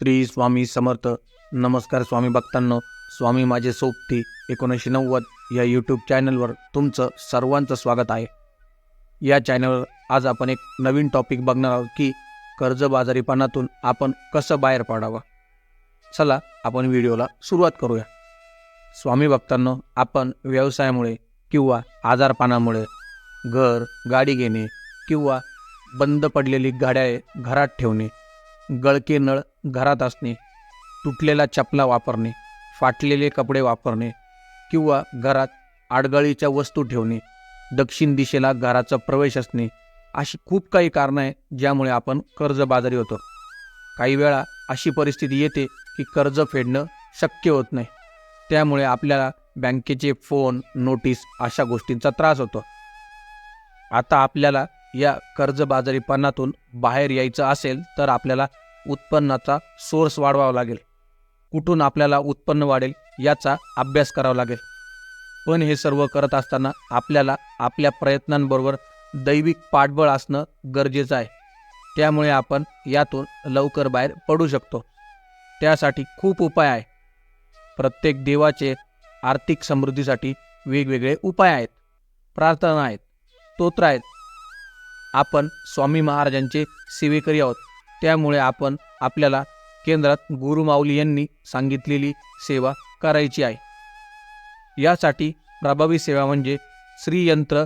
श्री स्वामी समर्थ. नमस्कार स्वामी भक्तांनो. स्वामी माझे सोबती एकोणीसशे नव्वद या यूट्यूब चॅनलवर तुमचं सर्वांचं स्वागत आहे. या चॅनलवर आज आपण एक नवीन टॉपिक बघणार आहोत की कर्जबाजारीपणातून आपण कसं बाहेर पडावं. चला आपण व्हिडिओला सुरुवात करूया. स्वामी भक्तांनो आपण व्यवसायामुळे किंवा आजारपणामुळे घर गाडी घेणे किंवा बंद पडलेली गाड्या घरात ठेवणे गळके नळ घरात असणे तुटलेला चपला वापरणे फाटलेले कपडे वापरणे किंवा घरात आडगळीच्या वस्तू ठेवणे दक्षिण दिशेला घराचा प्रवेश असणे अशी खूप काही कारणं आहे ज्यामुळे आपण कर्जबाजारी होतो. काही वेळा अशी परिस्थिती येते की कर्ज फेडणं शक्य होत नाही. त्यामुळे आपल्याला बँकेचे फोन नोटीस अशा गोष्टींचा त्रास होतो. आता आपल्याला या कर्जबाजारीपणातून बाहेर यायचं असेल तर आपल्याला उत्पन्नाचा सोर्स वाढवावा लागेल. कुठून आपल्याला उत्पन्न वाढेल याचा अभ्यास करावा लागेल. पण हे सर्व करत असताना आपल्याला आपल्या प्रयत्नांबरोबर दैविक पाठबळ असणं गरजेचं आहे. त्यामुळे आपण यातून लवकर बाहेर पडू शकतो. त्यासाठी खूप उपाय आहे प्रत्येक देवाचे आर्थिक समृद्धीसाठी वेगवेगळे उपाय आहेत. प्रार्थना आहेत स्तोत्र आहेत आपण स्वामी महाराजांचे सेवेकरी आहोत. त्यामुळे आपण आपल्याला केंद्रात गुरुमाऊली यांनी सांगितलेली सेवा करायची आहे. यासाठी प्रभावी सेवा म्हणजे श्रीयंत्र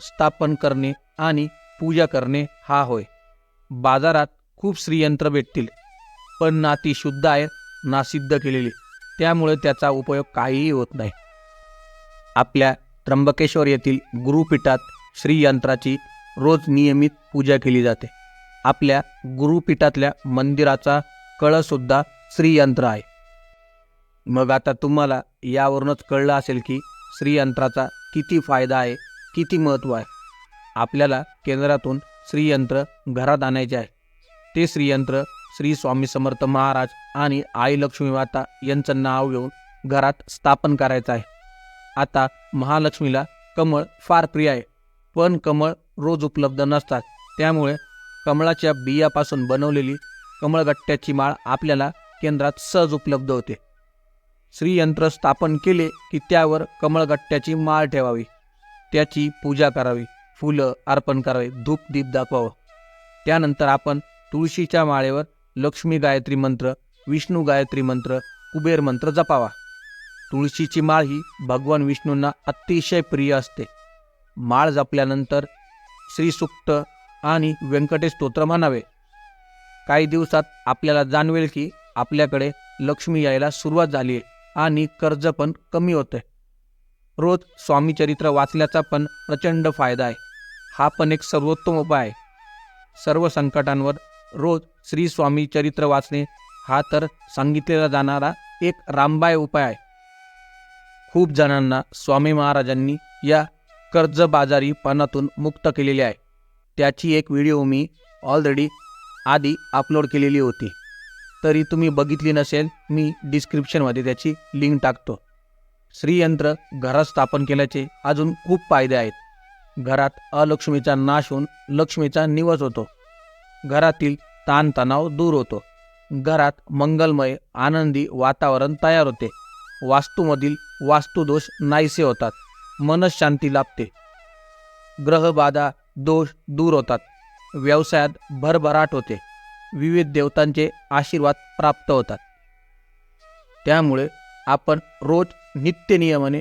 स्थापन करणे आणि पूजा करणे हा होय. बाजारात खूप श्रीयंत्र भेटतील पण ना ती शुद्ध आहे ना सिद्ध केलेली. त्यामुळे त्याचा उपयोग काहीही होत नाही. आपल्या त्र्यंबकेश्वर येथील गुरुपीठात श्रीयंत्राची रोज नियमित पूजा केली जाते. आपल्या गुरुपीठातल्या मंदिराचा कळसुद्धा श्रीयंत्र आहे. मग आता तुम्हाला यावरूनच कळलं असेल की श्रीयंत्राचा किती फायदा आहे किती महत्त्व आहे. आपल्याला केंद्रातून श्रीयंत्र घरात आणायचे आहे. ते श्रीयंत्र श्री स्वामी समर्थ महाराज आणि आई लक्ष्मी माता यांचं नाव घेऊन घरात स्थापन करायचं आहे. आता महालक्ष्मीला कमळ फार प्रिय आहे. पण कमळ रोज उपलब्ध नसतात. त्यामुळे कमळाच्या बियापासून बनवलेली कमळगट्ट्याची माळ आपल्याला केंद्रात सहज उपलब्ध होते. श्रीयंत्र स्थापन केले की त्यावर कमळगट्ट्याची माळ ठेवावी. त्याची पूजा करावी फुलं अर्पण करावे धूप दीप दाखवावं. त्यानंतर आपण तुळशीच्या माळेवर लक्ष्मी गायत्री मंत्र विष्णू गायत्री मंत्र कुबेर मंत्र जपावा. तुळशीची माळ ही भगवान विष्णूंना अतिशय प्रिय असते. माळ जपल्यानंतर श्रीसुक्त आणि व्यंकटेश स्तोत्र म्हणावे. काही दिवसात आपल्याला जाणवेल की आपल्याकडे लक्ष्मी यायला सुरुवात झाली आहे आणि कर्ज पण कमी होते रोज स्वामीचरित्र वाचल्याचा पण प्रचंड फायदा आहे. हा पण एक सर्वोत्तम उपाय आहे. सर्व संकटांवर रोज श्री स्वामी चरित्र वाचणे हा तर सांगितलेला जाणारा एक रामबाय उपाय आहे. खूप जणांना स्वामी महाराजांनी या कर्जबाजारीपणातून मुक्त केलेले आहे. त्याची एक व्हिडिओ मी ऑलरेडी आधी अपलोड केलेली होती. तरी तुम्ही बघितली नसेल मी डिस्क्रिप्शनमध्ये त्याची लिंक टाकतो. श्रीयंत्र घरात स्थापन केल्याचे अजून खूप फायदे आहेत. घरात अलक्ष्मीचा नाश होऊन लक्ष्मीचा निवस होतो. घरातील ताणतणाव दूर होतो. घरात मंगलमय आनंदी वातावरण तयार होते. वास्तूमधील वास्तुदोष नाहीसे होतात. मनशांती लाभते. ग्रहबाधा दोष दूर होतात. व्यवसायात भरभराट होते. विविध देवतांचे आशीर्वाद प्राप्त होतात. त्यामुळे आपण रोज नित्यनियमाने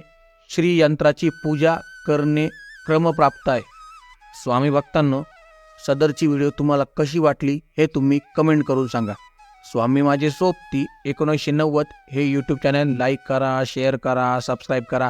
श्रीयंत्राची पूजा करणे क्रमप्राप्त आहे. स्वामी भक्तांनो सदरची व्हिडिओ तुम्हाला कशी वाटली हे तुम्ही कमेंट करून सांगा. स्वामी माझे सोबती एकोणीसशे नव्वद हे यूट्यूब चॅनल लाईक करा शेअर करा सबस्क्राईब करा.